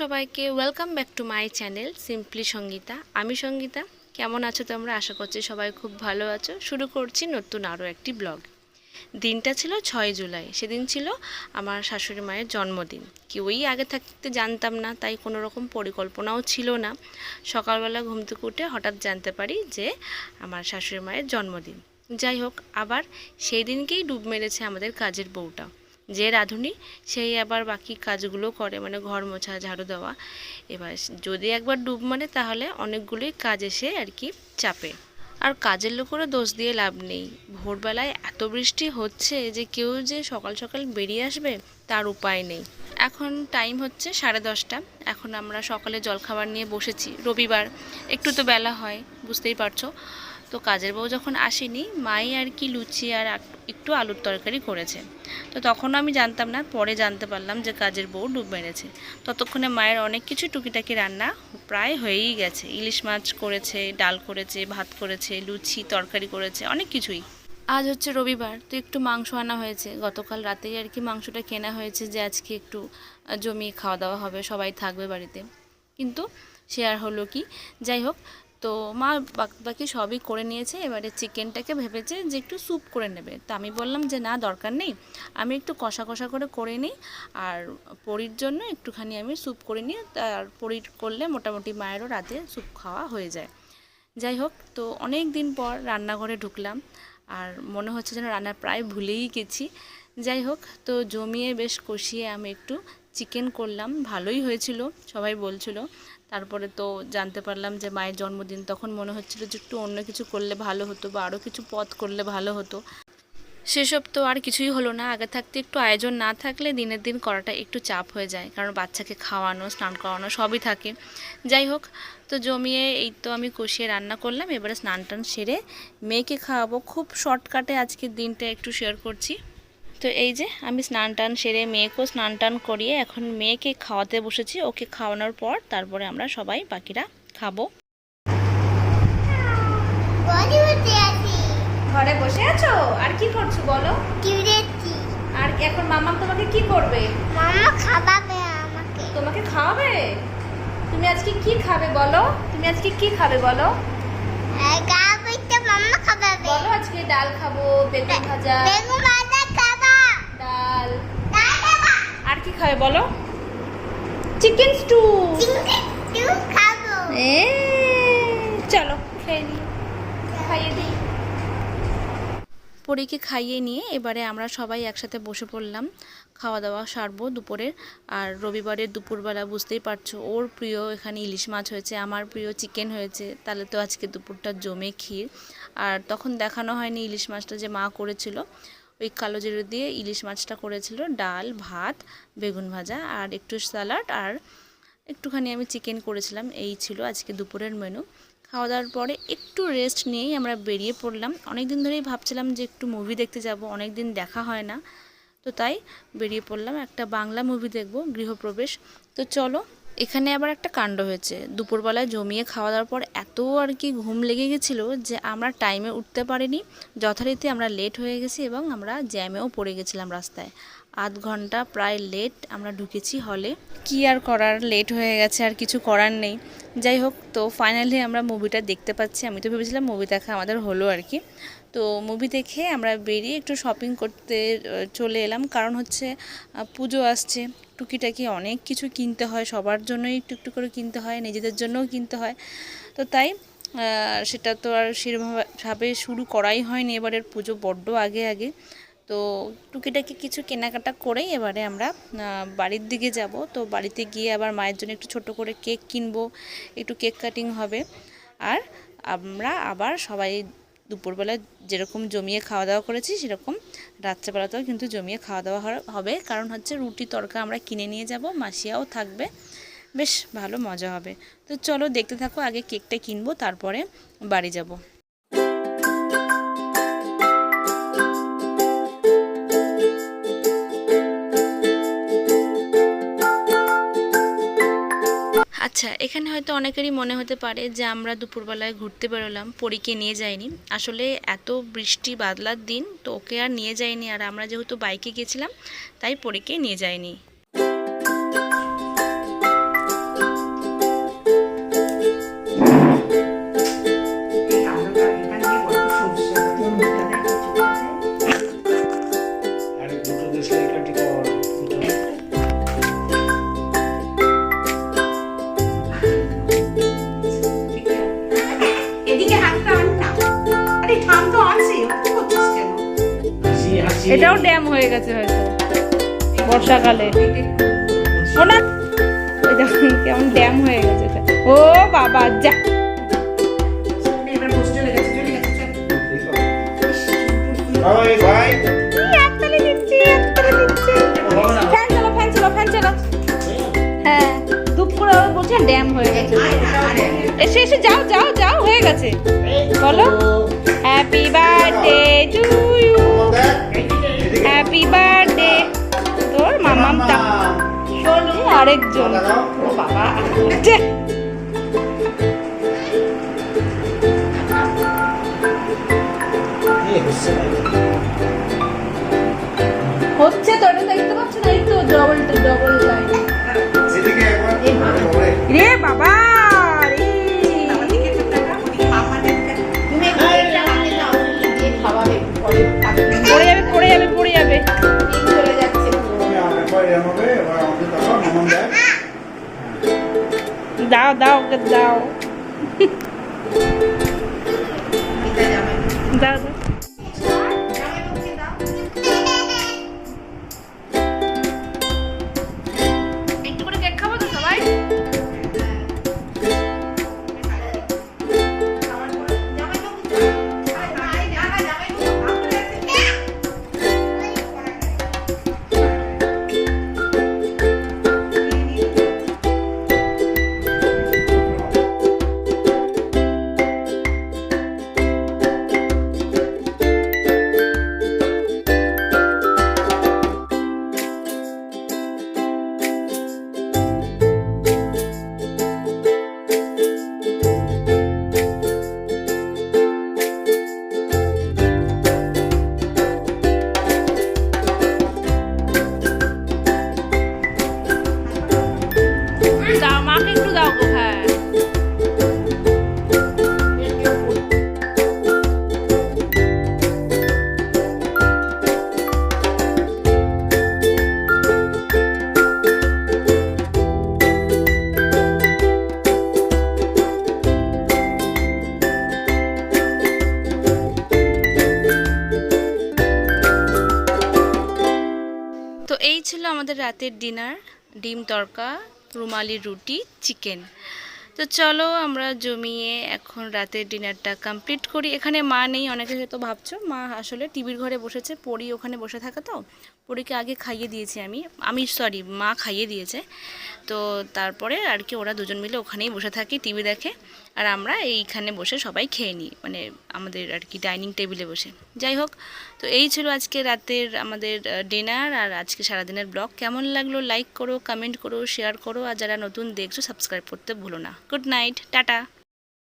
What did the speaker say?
সবাইকে welcome back to my channel simply Sangeeta আমি সঙ্গীতা, কেমন আছো তোমরা? আশা করছি সবাই খুব ভালো আছো। শুরু করছি নতুন আরও একটি ব্লগ দিনটা ছিল ছয় জুলাই, সেদিন ছিল আমার শাশুড়ি মায়ের জন্মদিন। কেউই আগে থাকতে জানতাম না, তাই কোনো রকম পরিকল্পনাও ছিল না। সকালবেলা ঘুম থেকে উঠে হঠাৎ জানতে পারি যে আমার শাশুড়ি মায়ের জন্মদিন। যাই হোক, আবার সেই দিনকেই ডুব মেরেছে আমাদের কাজের বউটা। যে রাঁধুনি, সেই আবার বাকি কাজগুলো করে মানে ঘর মোছা, ঝাড়ু দেওয়া। এবার যদি একবার ডুব মানে তাহলে অনেকগুলোই কাজ এসে আর কি চাপে। আর কাজের লোকেরও দোষ দিয়ে লাভ নেই। ভোরবেলায় এত বৃষ্টি হচ্ছে যে কেউ যে সকাল সকাল বেরিয়ে আসবে, তার উপায় নেই। এখন টাইম হচ্ছে সাড়ে দশটা। এখন আমরা সকালে জলখাবার নিয়ে বসেছি। রবিবার, একটু তো বেলা হয়, বুঝতেই পারছ। তো কাজের বউ যখন আসেনি, মাই আর কি লুচি আর একটু আলুর তরকারি করেছে। তো তখন আমি জানতাম না, পরে জানতে পারলাম যে কাজের বউ ডুব মেরেছে। ততক্ষণে মায়ের অনেক কিছু টুকিটাকি রান্না প্রায় হয়েই গেছে। ইলিশ মাছ করেছে, ডাল করেছে, ভাত করেছে, লুচি, তরকারি করেছে, অনেক কিছুই। আজ হচ্ছে রবিবার, তো একটু মাংস আনা হয়েছে। গতকাল রাতেই আর কি মাংসটা কেনা হয়েছে যে আজকে একটু জমিয়ে খাওয়া দাওয়া হবে, সবাই থাকবে বাড়িতে। কিন্তু সে আর হলো কি? যাই হোক তো মা বাকি সবই করে নিয়েছে, এবারে চিকেনটাকে ভেবেছে যে একটু স্যুপ করে নেবে। তো আমি বললাম যে না, দরকার নেই। আমি একটু কষা কষা করে করে নিই, আর পরির জন্য একটুখানি আমি স্যুপ করে নিই, আর পরির করলে মোটামুটি মায়েরও রাতে স্যুপ খাওয়া হয়ে যায়। যাই হোক, তো অনেক দিন পর রান্নাঘরে ঢুকলাম, আর মনে হচ্ছে যেন রান্না প্রায় ভুলেই গেছি। যাই হোক, তো জমিয়ে বেশ কষিয়ে আমি একটু চিকেন করলাম, ভালোই হয়েছিল, সবাই বলছিল। তারপরে তো জানতে পারলাম যে মায়ের জন্মদিন, তখন মনে হচ্ছিল যে একটু অন্য কিছু করলে ভালো হতো বা আরও কিছু পথ করলে ভালো হতো। সেসব তো আর কিছুই হলো না। আগে থাকতে একটু আয়োজন না থাকলে দিনের দিন করাটা একটু চাপ হয়ে যায়। কারণ বাচ্চাকে খাওয়ানো, স্নান করানো সবই থাকে। যাই হোক, তো জমিয়ে এই তো আমি কষিয়ে রান্না করলাম। এবারে স্নান টান সেরে মেয়েকে খাওয়াবো। খুব শর্টকাটে আজকের দিনটা একটু শেয়ার করছি। তো এই যে আমি স্নান টান সেরে মেয়েকেও স্নান টান করিয়ে এখন মেয়েকে খাওয়াতে বসেছি। ওকে খাওয়ানোর পর তারপরে আমরা সবাই বাকিরা খাব। ঘরে বসে আছো? আর কি করছ বলো? আর এখন মামা তোমাকে কি করবে? মামা আমাকে। তোমাকে খাওয়াবে? তুমি আজকে কি খাবে বলো? তুমি আজকে কি খাবে বলো? মামা বলো আজকে ডাল খাব বেগুন ভাজা বেগুন ভাজা খাবা ডাল দাদা আর কি খাবে বলো? চিকেন স্টু চলো খেয়ে খাইয়ে দিই। পরীকে খাইয়ে নিয়ে এবারে আমরা সবাই একসাথে বসে পড়লাম। খাওয়া দাওয়া সারবো দুপুরের। আর রবিবারের দুপুরবেলা বুঝতেই পারছ ওর প্রিয় এখানে ইলিশ মাছ হয়েছে আমার প্রিয় চিকেন হয়েছে। তাহলে তো আজকে দুপুরটা জমে ক্ষীর। আর তখন দেখানো হয়নি ইলিশ মাছটা যে মা করেছিল। ওই কালো জিরে দিয়ে ইলিশ মাছটা করেছিল, ডাল, ভাত, বেগুন ভাজা আর একটু স্যালাড আর একটুখানি আমি চিকেন করেছিলাম, এই ছিল আজকে দুপুরের মেনু। খাওয়া দাওয়ার পরে একটু রেস্ট নিয়েই আমরা বেরিয়ে পড়লাম। অনেক দিন ধরেই ভাবছিলাম যে একটু মুভি দেখতে যাব অনেক দিন দেখা হয় না। তো তাই বেরিয়ে পড়লাম, একটা বাংলা মুভি দেখব, গৃহপ্রবেশ। তো চলো এখানে আবার একটা কাণ্ড হয়েছে। দুপুরবেলায় জমিয়ে খাওয়া দাওয়ার পর এত আর কি ঘুম লেগে গেছিল যে আমরা টাইমে উঠতে পারিনি। যথারীতি আমরা লেট হয়ে গেছি এবং আমরা জ্যামেও পড়ে গেছিলাম রাস্তায়। আধ ঘণ্টা প্রায় লেট আমরা ঢুকেছি হলে কি আর করার? লেট হয়ে গেছে, আর কিছু করার নেই। যাই হোক, তো ফাইনালি আমরা মুভিটা দেখতে পাচ্ছি। আমি তো ভেবেছিলাম মুভি দেখা আমাদের হলো আর কি। তো মুভি দেখে আমরা বেরিয়ে একটু শপিং করতে চলে এলাম। কারণ হচ্ছে পুজো আসছে। টুকিটাকি অনেক কিছু কিনতে হয়। সবার জন্যই একটু একটু করে কিনতে হয়, নিজেদের জন্যও কিনতে হয়। তো তাই সেটা তো আর সেরকমভাবে শুরু করাই হয়নি। এবারের পুজো বড্ড আগে আগে। তো টুকিটাকি কিছু কেনাকাটা করেই এবারে আমরা বাড়ির দিকে যাব। তো বাড়িতে গিয়ে আবার মায়ের জন্য একটু ছোট করে কেক কিনবো, একটু কেক কাটিং হবে। আর আমরা আবার সবাই দুপুরবেলা যেরকম জমিয়ে খাওয়া দাওয়া করেছি, সেরকম রাত্রেবেলাতেও কিন্তু জমিয়ে খাওয়া দাওয়া হবে। কারণ হচ্ছে রুটি তরকা আমরা কিনে নিয়ে যাব, মাসিয়াও থাকবে। বেশ ভালো মজা হবে। তো চলো দেখতে থাকো, আগে কেকটা কিনবো, তারপরে বাড়ি যাব। আচ্ছা এখানে হয়তো অনেকেরই মনে হতে পারে যে আমরা দুপুরবেলায় ঘুরতে বেরোলাম, পরীকে নিয়ে যাইনি। আসলে এত বৃষ্টি বাদলার দিন তো ওকে আর নিয়ে যাইনি, আর আমরা যেহেতু বাইকে গেছিলাম, তাই পরীকে নিয়ে যাইনি। এটাও ড্যাম হয়ে গেছে হয়তো। বর্ষাকালে। ওনা ওই দেখুন কেমন ড্যাম হয়ে গেছে এটা। ও বাবা যা। হ্যাঁ ড্যাম হয়ে গেছে। এসে এসে যাও যাও যাও হয়ে গেছে। বলো। আরেকজন ও বাবা Tchau, dá, dá. রাতের ডিনার ডিম তরকা রুমালি রুটি চিকেন। তো চলো আমরা জমিয়ে এখন রাতের ডিনারটা কমপ্লিট করি। এখানে মা নেই, অনেকে হয়তো ভাবছ, মা আসলে টিভির ঘরে বসেছে, পরি ওখানে বসে থাকে তো। পরীকে আগে খাইয়ে দিয়েছি আমি আমি সরি মা খাইয়ে দিয়েছে। তো তারপরে আর কি ওরা দুজন মিলে ওখানেই বসে থাকি টিভি দেখে, আর আমরা এইখানে বসে সবাই খেয়ে নিই মানে আমাদের আর কি ডাইনিং টেবিলে বসে। যাই হোক, তো এই ছিল আজকে রাতের আমাদের ডিনার, আর আজকে সারাদিনের ব্লগ। কেমন লাগল লাইক করো কমেন্ট করো শেয়ার করো, আর যারা নতুন দেখছ সাবস্ক্রাইব করতে ভুলো না। Good night tata